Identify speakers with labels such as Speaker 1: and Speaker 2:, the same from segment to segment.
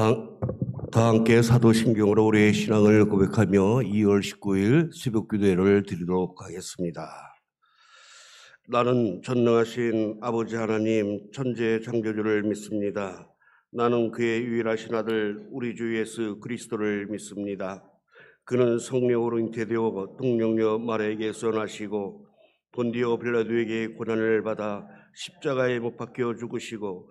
Speaker 1: 다, 다 함께 사도신경으로 우리의 신앙을 고백하며 2월 19일 새벽 기도회를 드리도록 하겠습니다. 나는 전능하신 아버지 하나님 천재 창조주를 믿습니다. 나는 그의 유일하신 아들 우리 주 예수 그리스도를 믿습니다. 그는 성령으로 잉태되어 동령녀 마리아에게서 나시고 본디오 빌라도에게 고난을 받아 십자가에 못 박혀 죽으시고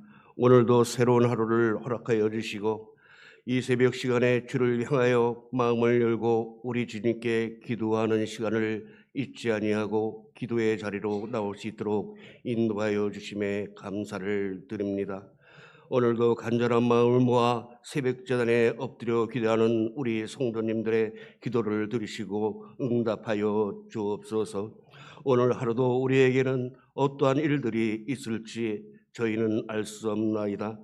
Speaker 1: 오늘도 새로운 하루를 허락하여 주시고 이 새벽 시간에 주를 향하여 마음을 열고 우리 주님께 기도하는 시간을 잊지 아니하고 기도의 자리로 나올 수 있도록 인도하여 주심에 감사를 드립니다. 오늘도 간절한 마음을 모아 새벽 재단에 엎드려 기도하는 우리 성도님들의 기도를 들으시고 응답하여 주옵소서. 오늘 하루도 우리에게는 어떠한 일들이 있을지 저희는 알 수 없나이다.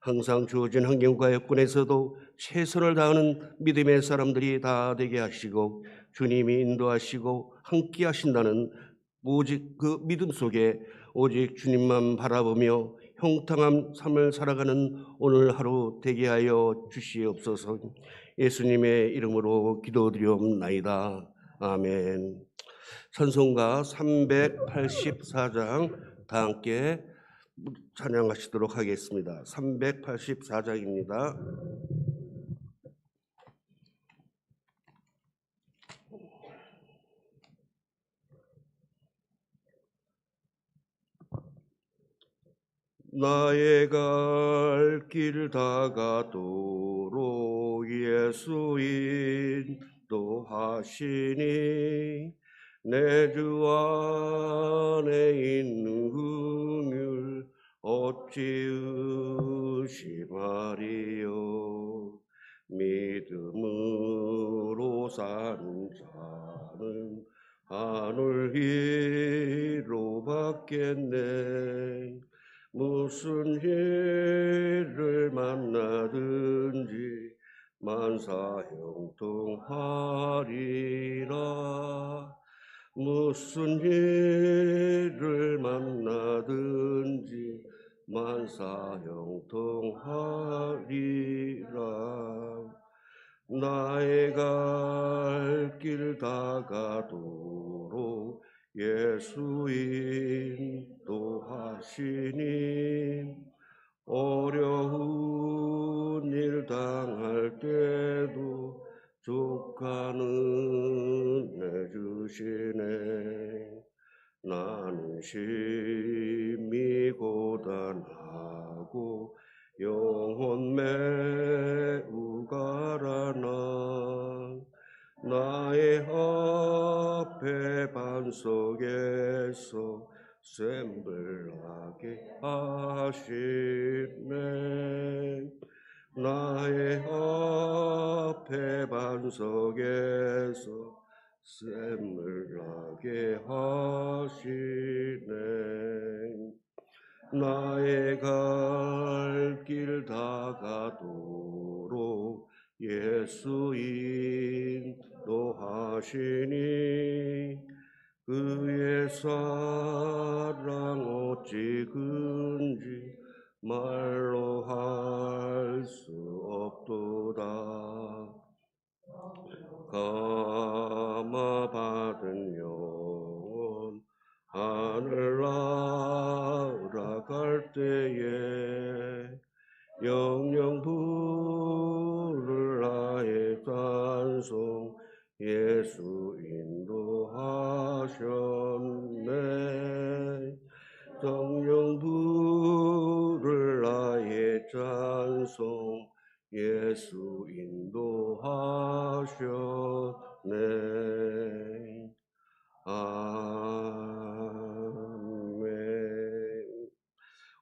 Speaker 1: 항상 주어진 환경과 여건에서도 최선을 다하는 믿음의 사람들이 다 되게 하시고 주님이 인도하시고 함께 하신다는 오직 그 믿음 속에 오직 주님만 바라보며 형통한 삶을 살아가는 오늘 하루 되게 하여 주시옵소서. 예수님의 이름으로 기도드리옵나이다. 아멘. 찬송가 384장 다 함께 찬양하시도록 하겠습니다. 384장입니다. 나의 갈 길 다가도록 예수 인도하시니 내 주 안에 있는 긍휼 어찌 의심하리요? 믿음으로 산 자는 하늘 위로 받겠네. 무슨 일을 만나든지 만사 형통하리라. 무슨 일을 만나든지 만사 형통하리라. 나의 갈 길 다가도록 예수 인도하시니 어려운 일 당할 때도 족하는 내주시네. 나는 심 하시네 나의 앞에 반석에서 샘을 나게 하시네. 나의 갈 길 다가도록 예수 인도하시니 그의 사랑 어찌 근지 말로 할 수 없도다. 감화 받은 영혼 하늘 날아갈 때에 영영 부를 나의 찬송 예수 하셨네. 정령 부를 나의 찬송 예수 인도하셨네. 아멘.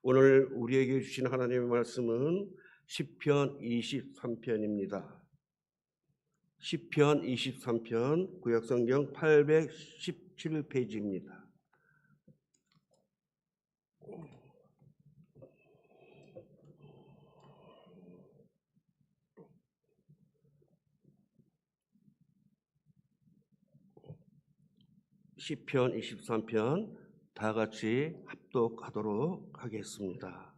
Speaker 1: 오늘 우리에게 주신 하나님의 말씀은 시편 23편입니다. 시편 23편 구약성경 817페이지입니다. 시편 23편 다 같이 합독하도록 하겠습니다.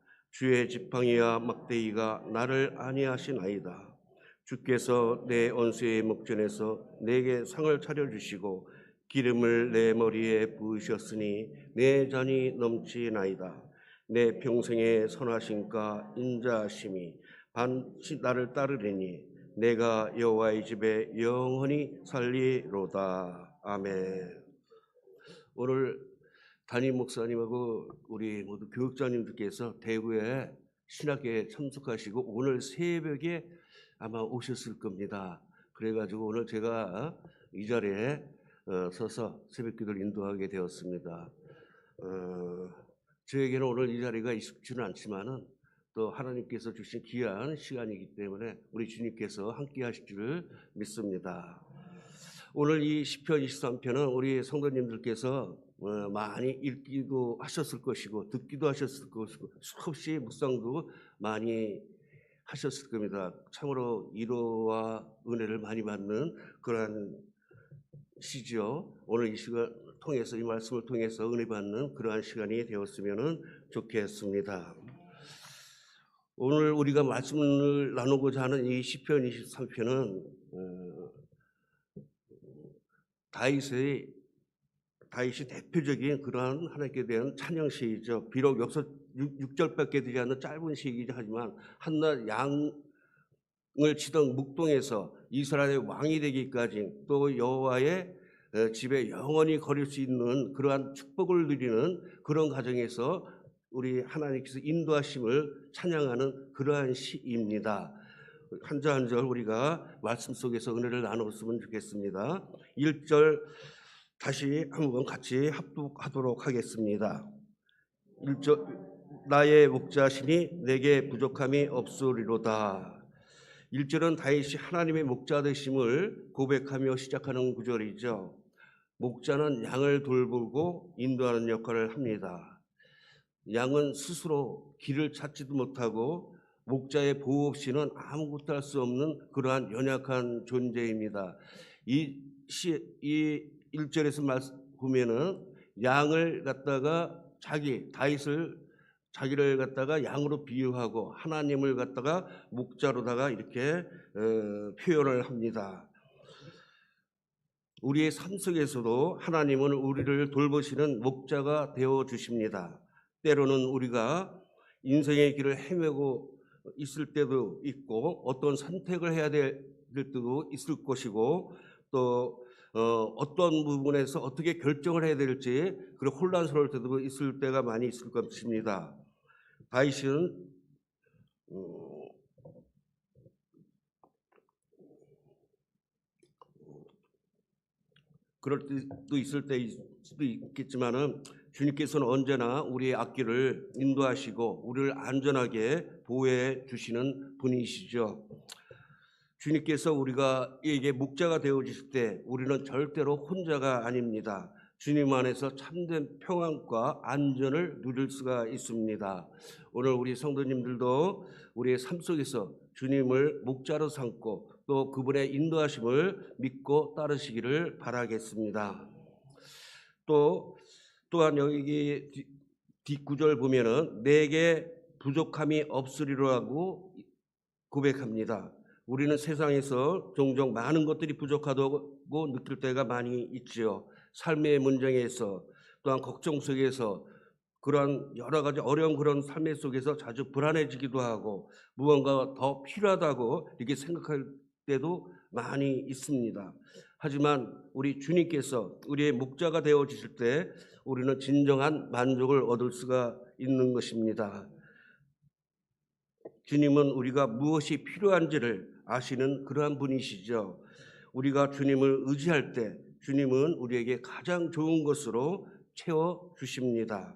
Speaker 1: 주의 지팡이와 막대기가 나를 안위하시나이다. 주께서 내 원수의 목전에서 내게 상을 차려 주시고 기름을 내 머리에 부으셨으니 내 잔이 넘치나이다. 내 평생의 선하심과 인자하심이 반드시 나를 따르리니 내가 여호와의 집에 영원히 살리로다. 아멘. 오늘 담임 목사님하고 우리 모두 교육자님들께서 대구에 신학교에 참석하시고 오늘 새벽에 아마 오셨을 겁니다. 그래가지고 오늘 제가 이 자리에 어, 서서 새벽기도를 인도하게 되었습니다. 어, 저에게는 오늘 이 자리가 익숙지는 않지만은 또 하나님께서 주신 귀한 시간이기 때문에 우리 주님께서 함께 하실 줄을 믿습니다. 오늘 이 시편 23편은 우리 성도님들께서 어, 많이 읽기도 하셨을 것이고 듣기도 하셨을 것이고 수없이 묵상도 많이 하셨을 겁니다. 참으로 위로와 은혜를 많이 받는 그러한 시죠. 오늘 이 시간 통해서 이 말씀을 통해서 은혜 받는 그러한 시간이 되었으면 좋겠습니다. 오늘 우리가 말씀을 나누고자 하는 이 시편 23편은 어, 다윗의 다윗이 대표적인 그러한 하나님께 대한 찬양 시이죠. 비록 역사 6절밖에 되지 않는 짧은 시이긴 하지만 한낱 양을 치던 묵동에서 이스라엘의 왕이 되기까지 또 여호와의 어, 집에 영원히 거릴 수 있는 그러한 축복을 누리는 그런 과정에서 우리 하나님께서 인도하심을 찬양하는 그러한 시입니다. 한 절 한 절 우리가 말씀 속에서 은혜를 나눴으면 좋겠습니다. 1절 다시 한번 같이 합독하도록 하겠습니다. 1절 나의 목자시니 내게 부족함이 없으리로다. 1절은 다윗이 하나님의 목자 되심을 고백하며 시작하는 구절이죠. 목자는 양을 돌보고 인도하는 역할을 합니다. 양은 스스로 길을 찾지도 못하고 목자의 보호 없이는 아무것도 할 수 없는 그러한 연약한 존재입니다. 이 시, 이 1절에서 말씀 보면은 양을 갖다가 자기 다윗을 자기를 갖다가 양으로 비유하고 하나님을 갖다가 목자로다가 이렇게 어, 표현을 합니다. 우리의 삶 속에서도 하나님은 우리를 돌보시는 목자가 되어 주십니다. 때로는 우리가 인생의 길을 헤매고 있을 때도 있고 어떤 선택을 해야 될 때도 있을 것이고 또 어, 떤 부분에서 어떻게 결정을 해야 될지 그런 혼란스러울 때도 있을 때가 많이 있을 것입니다. 다윗은 어, 그럴 때도 있을 때도 있겠지만은 주님께서는 언제나 우리의 앞길을 인도하시고 우리를 안전하게 보호해 주시는 분이시죠. 주님께서 우리가 이게 목자가 되어 주실 때 우리는 절대로 혼자가 아닙니다. 주님 안에서 참된 평안과 안전을 누릴 수가 있습니다. 오늘 우리 성도님들도 우리의 삶 속에서 주님을 목자로 삼고 또 그분의 인도하심을 믿고 따르시기를 바라겠습니다. 또 또한 여기 뒤- 뒷구절 보면은 내게 부족함이 없으리라고 고백합니다. 우리는 세상에서 종종 많은 것들이 부족하다고 느낄 때가 많이 있지요. 삶의 문제에서 또한 걱정 속에서 그러한 여러 가지 어려운 그런 삶의 속에서 자주 불안해지기도 하고 무언가 더 필요하다고 이렇게 생각할 때도 많이 있습니다. 하지만 우리 주님께서 우리의 목자가 되어 주실 때 우리는 진정한 만족을 얻을 수가 있는 것입니다. 주님은 우리가 무엇이 필요한지를 아시는 그러한 분이시죠. 우리가 주님을 의지할 때 주님은 우리에게 가장 좋은 것으로 채워 주십니다.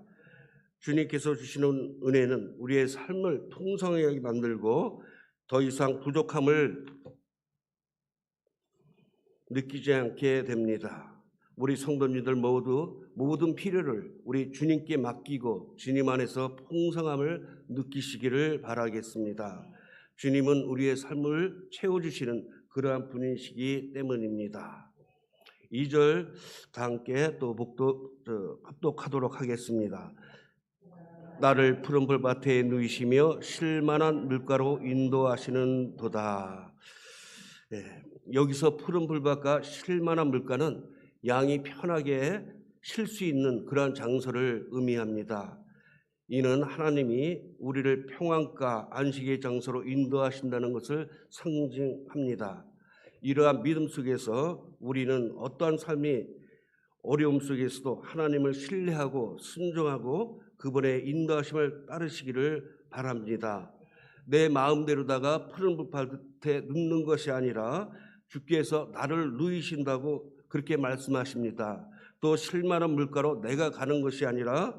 Speaker 1: 주님께서 주시는 은혜는 우리의 삶을 풍성하게 만들고 더 이상 부족함을 느끼지 않게 됩니다. 우리 성도님들 모두 모든 필요를 우리 주님께 맡기고 주님 안에서 풍성함을 느끼시기를 바라겠습니다. 주님은 우리의 삶을 채워주시는 그러한 분이시기 때문입니다. 2절 다 함께 또 복독, 저, 합독하도록 하겠습니다. 나를 푸른 불밭에 누이시며 쉴만한 물가로 인도하시는 도다. 예, 여기서 푸른 불밭과 쉴만한 물가는 양이 편하게 쉴 수 있는 그러한 장소를 의미합니다. 이는 하나님이 우리를 평안과 안식의 장소로 인도하신다는 것을 상징합니다. 이러한 믿음 속에서 우리는 어떠한 삶이 어려움 속에서도 하나님을 신뢰하고 순종하고 그분의 인도하심을 따르시기를 바랍니다. 내 마음대로다가 푸른 불밭에 눕는 것이 아니라 주께서 나를 누이신다고 그렇게 말씀하십니다. 또 실만한 물가로 내가 가는 것이 아니라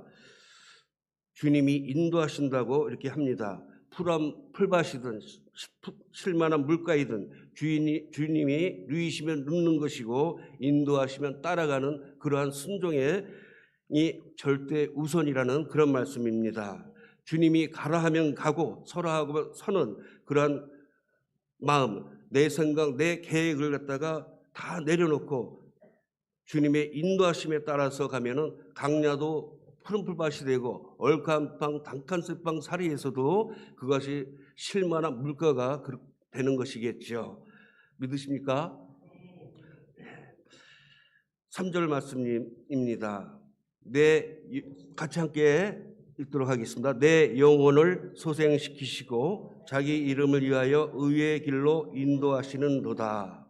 Speaker 1: 주님이 인도하신다고 이렇게 합니다. 푸른 풀밭이든 실만한 물가이든 주인이 주님이 누이시면 눕는 것이고 인도하시면 따라가는 그러한 순종의 이 절대 우선이라는 그런 말씀입니다. 주님이 가라 하면 가고 서라 하고 서는 그러한 마음, 내 생각, 내 계획을 갖다가 다 내려놓고 주님의 인도하심에 따라서 가면은 강야도 푸른 풀밭이 되고 얼간방 단칸스방 사리에서도 그것이 실만한 물가가 그- 되는 것이겠죠. 믿으십니까? 3절 말씀입니다. 내 같이 함께 읽도록 하겠습니다. 내 영혼을 소생시키시고 자기 이름을 위하여 의의 길로 인도하시는도다.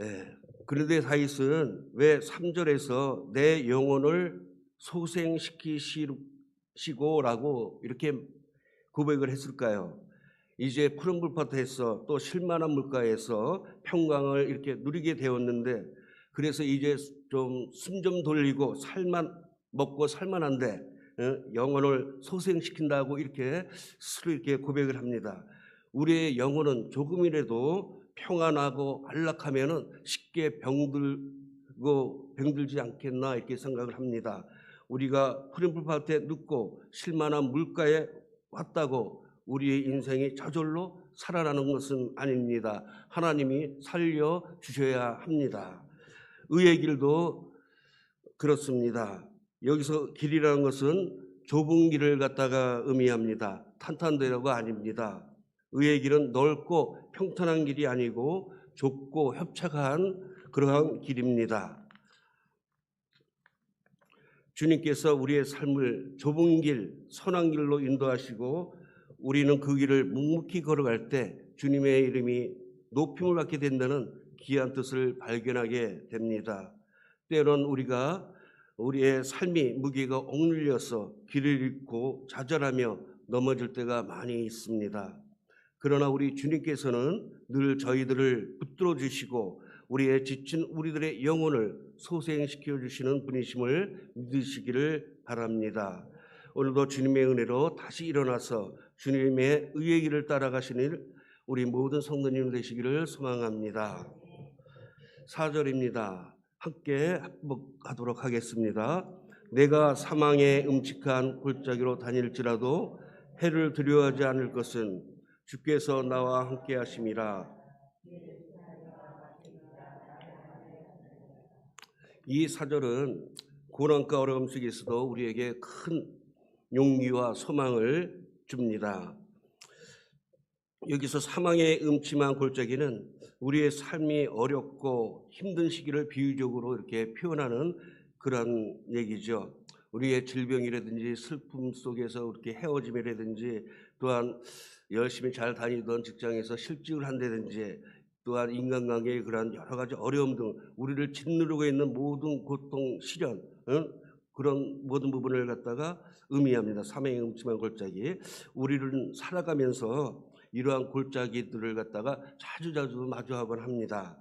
Speaker 1: 예, 그런데 다윗은 왜 3절에서 내 영혼을 소생시키시고라고 이렇게 고백을 했을까요? 이제 푸른 불밭에서 또 실만한 물가에서 평강을 이렇게 누리게 되었는데 그래서 이제 좀 숨좀 돌리고 살만 먹고 살만한데 어, 영혼을 소생시킨다고 이렇게 스스로 이렇게 고백을 합니다. 우리의 영혼은 조금이라도 평안하고 안락하면은 쉽게 병들고 병들지 않겠나 이렇게 생각을 합니다. 우리가 푸른 풀밭에 눕고 실만한 물가에 왔다고 우리의 인생이 저절로 살아나는 것은 아닙니다. 하나님이 살려 주셔야 합니다. 의의 길도 그렇습니다. 여기서 길이라는 것은 좁은 길을 갖다가 의미합니다. 탄탄대로가 아닙니다. 의의 길은 넓고 평탄한 길이 아니고 좁고 협착한 그러한 길입니다. 주님께서 우리의 삶을 좁은 길, 선한 길로 인도하시고 우리는 그 길을 묵묵히 걸어갈 때 주님의 이름이 높임을 받게 된다는 귀한 뜻을 발견하게 됩니다. 때론 우리가 우리의 삶이 무게가 억눌려서 길을 잃고 좌절하며 넘어질 때가 많이 있습니다. 그러나 우리 주님께서는 늘 저희들을 붙들어 주시고 우리의 지친 우리들의 영혼을 소생시켜 주시는 분이심을 믿으시기를 바랍니다. 오늘도 주님의 은혜로 다시 일어나서 주님의 의의 길을 따라가시는 우리 모든 성도님 되시기를 소망합니다. 4절입니다. 함께 합복하도록 하겠습니다. 내가 사망의 음직한 골짜기로 다닐지라도 해를 두려워하지 않을 것은 주께서 나와 함께 하심이라. 이 사절은 고난과 어려움 속에서도 우리에게 큰 용기와 소망을 줍니다. 여기서 사망의 음침한 골짜기는 우리의 삶이 어렵고 힘든 시기를 비유적으로 이렇게 표현하는 그런 얘기죠. 우리의 질병이라든지 슬픔 속에서 이렇게 헤어짐이라든지 또한 열심히 잘 다니던 직장에서 실직을 한다든지 또한 인간관계의 그러한 여러 가지 어려움 등 우리를 짓누르고 있는 모든 고통, 시련 응? 그런 모든 부분을 갖다가 의미합니다. 사명의 음침한 골짜기. 우리를 살아가면서 이러한 골짜기들을 갖다가 자주자주 마주하곤 합니다.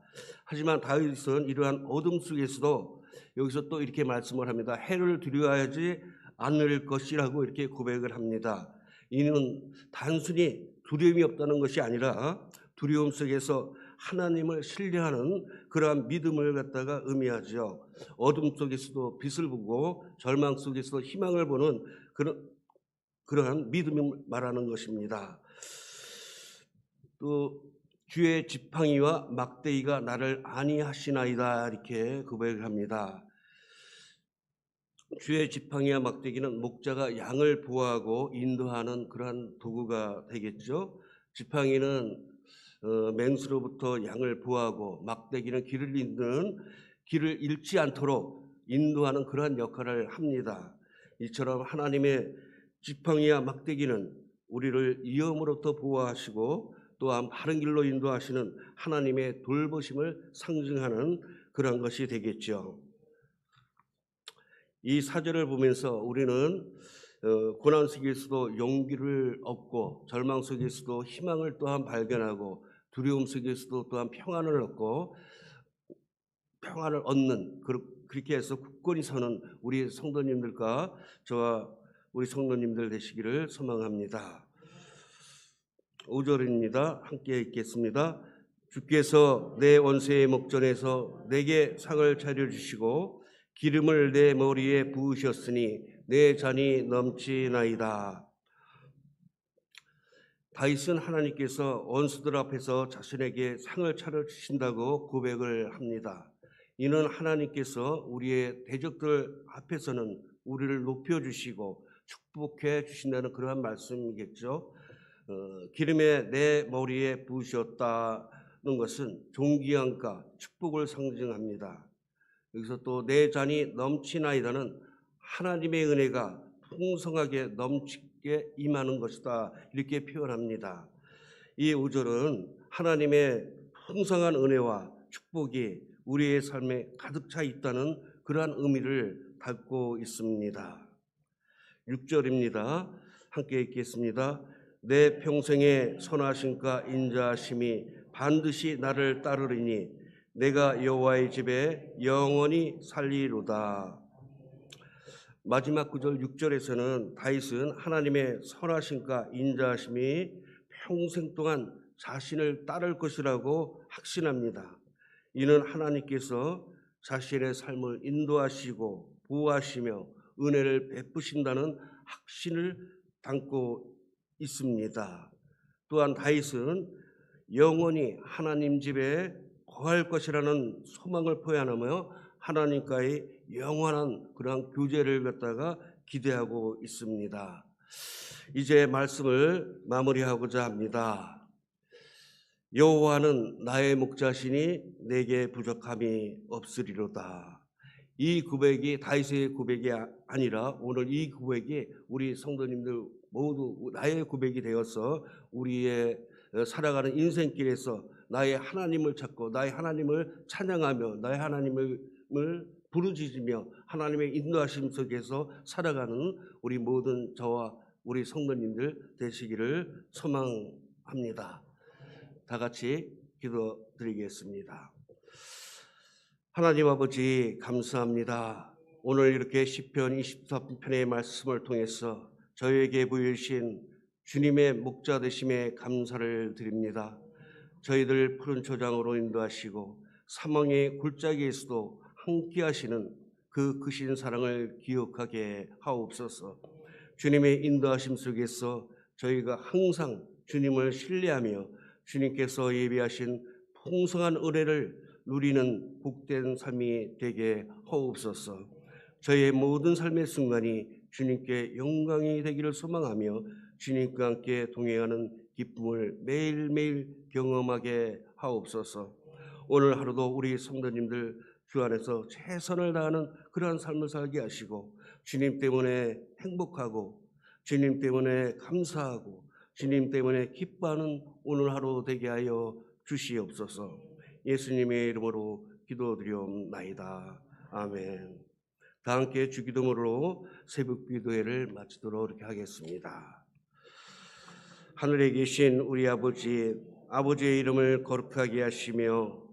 Speaker 1: 하지만 다윗은 이러한 어둠 속에서도 여기서 또 이렇게 말씀을 합니다. 해를 두려워하지 않을 것이라고 이렇게 고백을 합니다. 이는 단순히 두려움이 없다는 것이 아니라 두려움 속에서 하나님을 신뢰하는 그러한 믿음을 갖다가 의미하죠. 어둠 속에서도 빛을 보고 절망 속에서도 희망을 보는 그런 그러한 믿음을 말하는 것입니다. 또 주의 지팡이와 막대기가 나를 안위하시나이다 이렇게 고백을 합니다. 주의 지팡이와 막대기는 목자가 양을 보호하고 인도하는 그러한 도구가 되겠죠. 지팡이는 어, 맹수로부터 양을 보호하고 막대기는 길을 잇는 길을 잃지 않도록 인도하는 그러한 역할을 합니다. 이처럼 하나님의 지팡이와 막대기는 우리를 위험으로부터 보호하시고 또한 바른 길로 인도하시는 하나님의 돌보심을 상징하는 그런 것이 되겠죠. 이 사절을 보면서 우리는 어, 고난 속에서도 용기를 얻고 절망 속에서도 희망을 또한 발견하고 두려움 속에서도 또한 평안을 얻고 평안을 얻는 그렇게 해서 굳건히 서는 우리 성도님들과 저와 우리 성도님들 되시기를 소망합니다. 5절입니다. 함께 읽겠습니다. 주께서 내 원수의 목전에서 내게 상을 차려주시고 기름을 내 머리에 부으셨으니 내 잔이 넘치나이다. 다윗은 하나님께서 원수들 앞에서 자신에게 상을 차려주신다고 고백을 합니다. 이는 하나님께서 우리의 대적들 앞에서는 우리를 높여주시고 축복해 주신다는 그러한 말씀이겠죠. 어, 기름에 내 머리에 부으셨다는 것은 존귀함과 축복을 상징합니다. 여기서 또 내 잔이 넘치나이다는 하나님의 은혜가 풍성하게 넘치게 임하는 것이다 이렇게 표현합니다. 이 5절은 하나님의 풍성한 은혜와 축복이 우리의 삶에 가득 차 있다는 그러한 의미를 담고 있습니다. 6절입니다. 함께 읽겠습니다. 내 평생의 선하심과 인자하심이 반드시 나를 따르리니 내가 여호와의 집에 영원히 살리로다. 마지막 구절 6절에서는 다윗은 하나님의 선하심과 인자하심이 평생 동안 자신을 따를 것이라고 확신합니다. 이는 하나님께서 자신의 삶을 인도하시고 보호하시며 은혜를 베푸신다는 확신을 담고 있습니다. 또한 다윗은 영원히 하나님 집에 거할 것이라는 소망을 표현하며 하나님과의 영원한 그러한 교제를 갖다가 기대하고 있습니다. 이제 말씀을 마무리하고자 합니다. 여호와는 나의 목자시니 내게 부족함이 없으리로다. 이 고백이 다윗의 고백이 아- 아니라 오늘 이 고백이 우리 성도님들 모두 나의 고백이 되어서 우리의 어, 살아가는 인생길에서 나의 하나님을 찾고 나의 하나님을 찬양하며 나의 하나님을 을 부르짖으며 하나님의 인도하심 속에서 살아가는 우리 모든 저와 우리 성도님들 되시기를 소망합니다. 다 같이 기도드리겠습니다. 하나님 아버지 감사합니다. 오늘 이렇게 시편 24편의 말씀을 통해서 저에게 보이신 주님의 목자 되심에 감사를 드립니다. 저희들 푸른 초장으로 인도하시고 사망의 골짜기에서도 함께 하시는 그 크신 사랑을 기억하게 하옵소서. 주님의 인도하심 속에서 저희가 항상 주님을 신뢰하며 주님께서 예비하신 풍성한 은혜를 누리는 복된 삶이 되게 하옵소서. 저의 모든 삶의 순간이 주님께 영광이 되기를 소망하며 주님과 함께 동행하는 기쁨을 매일매일 경험하게 하옵소서. 오늘 하루도 우리 성도님들 주 안에서 최선을 다하는 그러한 삶을 살게 하시고 주님 때문에 행복하고 주님 때문에 감사하고 주님 때문에 기뻐하는 오늘 하루 되게 하여 주시옵소서. 예수님의 이름으로 기도드리옵나이다. 아멘. 다 함께 주기도문으로 새벽 기도회를 마치도록 이렇게 하겠습니다. 하늘에 계신 우리 아버지, 아버지의 이름을 거룩하게 하시며